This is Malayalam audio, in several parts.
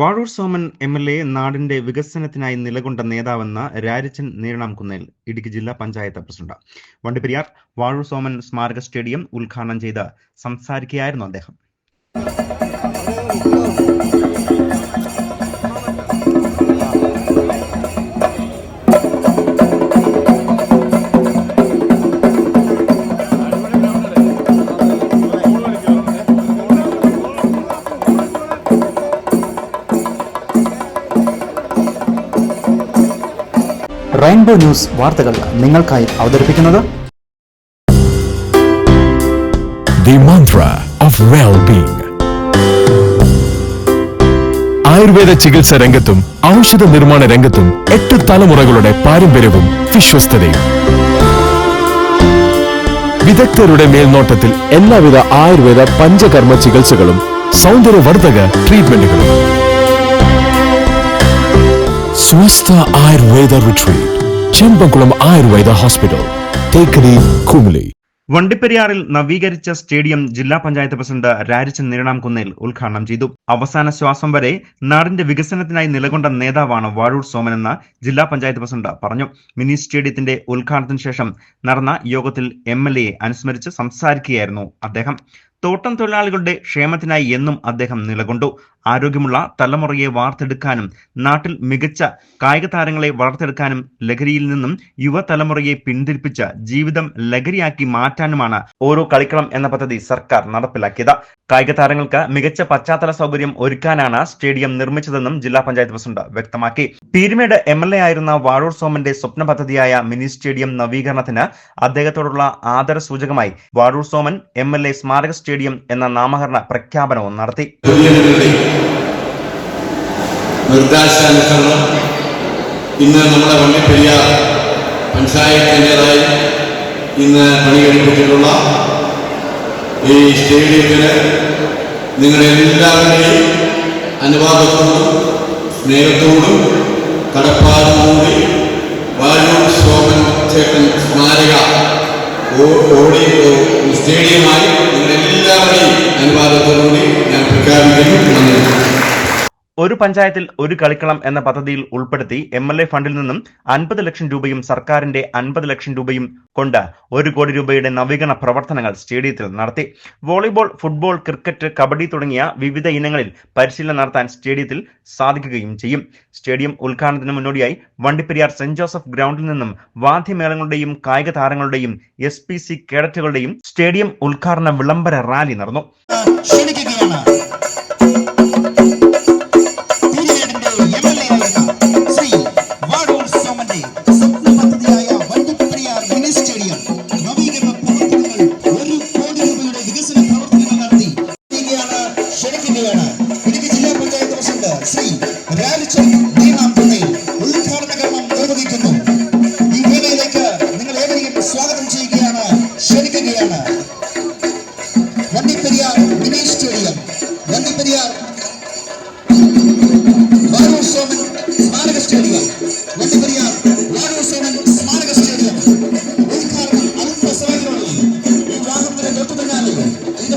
Vazhoor Soman M L A നാടിന്റെ വികസനത്തിനായി നിലകൊണ്ട നേതാവെന്ന രാരിച്ചൻ നീരണാംകുന്നേൽ ഇടുക്കി ജില്ലാ പഞ്ചായത്ത് പ്രസിഡന്റ്. വണ്ടിപ്പെരിയാർ വാഴൂർ സോമൻ സ്മാരക സ്റ്റേഡിയം ഉദ്ഘാടനം ചെയ്ത് സംസാരിക്കുകയായിരുന്നു അദ്ദേഹം. റെയിൻബോ ന്യൂസ് വാർത്തകൾ നിങ്ങൾക്കായി അവതരിപ്പിക്കുന്നത് ദി മന്ത്ര ഓഫ്. ആയുർവേദ ചികിത്സ രംഗത്തും ഔഷധ നിർമ്മാണ രംഗത്തും എട്ട് തലമുറകളുടെ പാരമ്പര്യവും വിശ്വസ്തതയും വിദഗ്ധരുടെ മേൽനോട്ടത്തിൽ എല്ലാവിധ ആയുർവേദ പഞ്ചകർമ്മ ചികിത്സകളും സൗന്ദര്യവർദ്ധക ട്രീറ്റ്മെന്റുകളും സ്വസ്ഥ ആയുർവേദ റിട്രീറ്റ് ആയുർവേദ ഹോസ്പിറ്റൽ തേക്കടി കുമിളി വണ്ടിപ്പെരിയാറിൽ നവീകരിച്ച സ്റ്റേഡിയം ജില്ലാ പഞ്ചായത്ത് പ്രസിഡന്റ് രാരിച്ചൻ നീരണാംകുന്നേൽ ഉദ്ഘാടനം ചെയ്തു. അവസാന ശ്വാസം വരെ നാടിന്റെ വികസനത്തിനായി നിലകൊണ്ട നേതാവാണ് വാഴൂർ സോമൻ എന്ന് ജില്ലാ പഞ്ചായത്ത് പ്രസിഡന്റ് പറഞ്ഞു. മിനി സ്റ്റേഡിയത്തിന്റെ ഉദ്ഘാടനത്തിന് ശേഷം നടന്ന യോഗത്തിൽ എം അനുസ്മരിച്ച് സംസാരിക്കുകയായിരുന്നു അദ്ദേഹം. തോട്ടം തൊഴിലാളികളുടെ ക്ഷേമത്തിനായി എന്നും അദ്ദേഹം നിലകൊണ്ടു. ആരോഗ്യമുള്ള തലമുറയെ വാർത്തെടുക്കാനും നാട്ടിൽ മികച്ച കായിക താരങ്ങളെ വളർത്തെടുക്കാനും ലഹരിയിൽ നിന്നും യുവതലമുറയെ പിന്തിരിപ്പിച്ച് ജീവിതം ലഹരിയാക്കി മാറ്റാനുമാണ് ഓരോ കളിക്കളം എന്ന പദ്ധതി സർക്കാർ നടപ്പിലാക്കിയത്. കായിക താരങ്ങൾക്ക് മികച്ച പശ്ചാത്തല സൗകര്യം ഒരുക്കാനാണ് സ്റ്റേഡിയം നിർമ്മിച്ചതെന്നും ജില്ലാ പഞ്ചായത്ത് പ്രസിഡന്റ് വ്യക്തമാക്കി. പീരുമേട് എം എൽ എ ആയിരുന്ന വാഴൂർ സോമന്റെ സ്വപ്ന പദ്ധതിയായ മിനി സ്റ്റേഡിയം നവീകരണത്തിന് അദ്ദേഹത്തോടുള്ള ആദര സൂചകമായി Vazhoor Soman M L A സ്മാരക സ്റ്റേഡിയം എന്ന നാമകരണ പ്രഖ്യാപനവും നടത്തി. ഇന്ന് നമ്മുടെ വണ്ടിപ്പെരിയാർ പഞ്ചായത്തിന്റെതായി ഇന്ന് പണികഴിപ്പിച്ചിട്ടുള്ള ഈ സ്റ്റേഡിയത്തിന് നിങ്ങളെല്ലാവരുടെയും അനുവാദത്തോടും സ്നേഹത്തോടും കടപ്പാടും കൂടി വാഴൂർ ശോഭൻ ചേട്ടൻ സ്മാരക ഓടി സ്റ്റേഡിയമായി നിങ്ങളെല്ലാവരുടെയും അനുവാദത്തോടുകൂടി ഞാൻ പ്രഖ്യാപിക്കുന്നു. ഒരു പഞ്ചായത്തിൽ ഒരു കളിക്കളം എന്ന പദ്ധതിയിൽ ഉൾപ്പെടുത്തി എം എൽ എ ഫണ്ടിൽ നിന്നും അൻപത് ലക്ഷം രൂപയും സർക്കാരിന്റെ അൻപത് ലക്ഷം രൂപയും കൊണ്ട് ഒരു കോടി രൂപയുടെ നവീകരണ പ്രവർത്തനങ്ങൾ സ്റ്റേഡിയത്തിൽ നടത്തി. വോളിബോൾ ഫുട്ബോൾ ക്രിക്കറ്റ് കബഡി തുടങ്ങിയ വിവിധ ഇനങ്ങളിൽ പരിശീലനം നടത്താൻ സ്റ്റേഡിയത്തിൽ സാധിക്കുകയും ചെയ്യും. സ്റ്റേഡിയം ഉദ്ഘാടനത്തിന് മുന്നോടിയായി വണ്ടിപ്പെരിയാർ സെന്റ് ജോസഫ് ഗ്രൗണ്ടിൽ നിന്നും വാദ്യമേളങ്ങളുടെയും കായിക താരങ്ങളുടെയും എസ് പി സി കേഡറ്റുകളുടെയും സ്റ്റേഡിയം ഉദ്ഘാടന വിളംബര റാലി നടന്നു.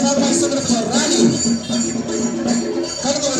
ഇതിന്റെ ഭാഗമായി സംഘടിപ്പിച്ച റാലി കടന്നു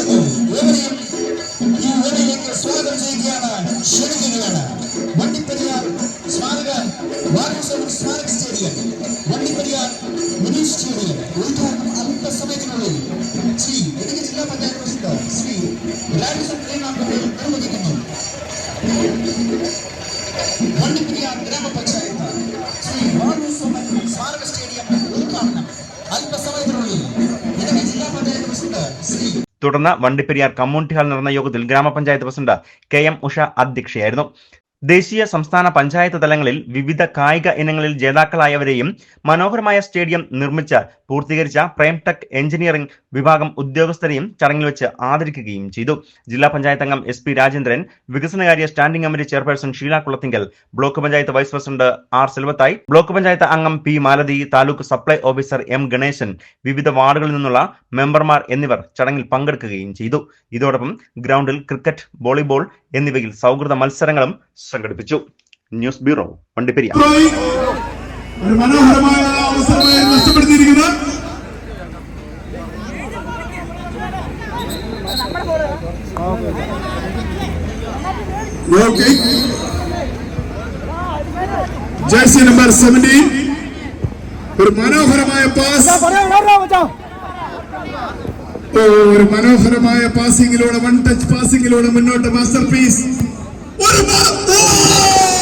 തുടർന്ന് വണ്ടിപ്പെരിയാർ കമ്മ്യൂണിറ്റി ഹാളിൽ നടന്ന യോഗത്തിൽ ഗ്രാമപഞ്ചായത്ത് പ്രസിഡന്റ് കെ എം ഉഷ അധ്യക്ഷയായിരുന്നു. ദേശീയ സംസ്ഥാന പഞ്ചായത്ത് തലങ്ങളിൽ വിവിധ കായിക ഇനങ്ങളിൽ ജേതാക്കളായവരെയും മനോഹരമായ സ്റ്റേഡിയം നിർമ്മിച്ച് പൂർത്തീകരിച്ച പ്രേംടെക് എഞ്ചിനീയറിംഗ് വിഭാഗം ഉദ്യോഗസ്ഥരെയും ചടങ്ങിൽ വെച്ച് ആദരിക്കുകയും ചെയ്തു. ജില്ലാ പഞ്ചായത്ത് അംഗം എസ് പി രാജേന്ദ്രൻ വികസനകാര്യ standing committee chairperson Sheela Kulathinkal block panchayat vice president R Selvathai block panchayat അംഗം P Malathi taluk supply officer M Ganesan വിവിധ വാർഡുകളിൽ നിന്നുള്ള മെമ്പർമാർ എന്നിവർ ചടങ്ങിൽ പങ്കെടുക്കുകയും ചെയ്തു. ഇതോടൊപ്പം ഗ്രൗണ്ടിൽ ക്രിക്കറ്റ് വോളിബോൾ എന്നിവയിൽ സൗഹൃദ മത്സരങ്ങളും സംഘടിപ്പിച്ചു. News bureau Vandiperiyar. ഒരു മനോഹരമായ അവസരമായി നഷ്ടപ്പെടുത്തിയിരിക്കുന്നത് ജേഴ്സി നമ്പർ സെവന്റീൻ ഒരു മനോഹരമായ പാസ് ഒരു മനോഹരമായ പാസിംഗിലൂടെ വൺ ടച്ച് പാസിംഗിലൂടെ മുന്നോട്ട് മാസ്റ്റർ പീസ് ഒരു!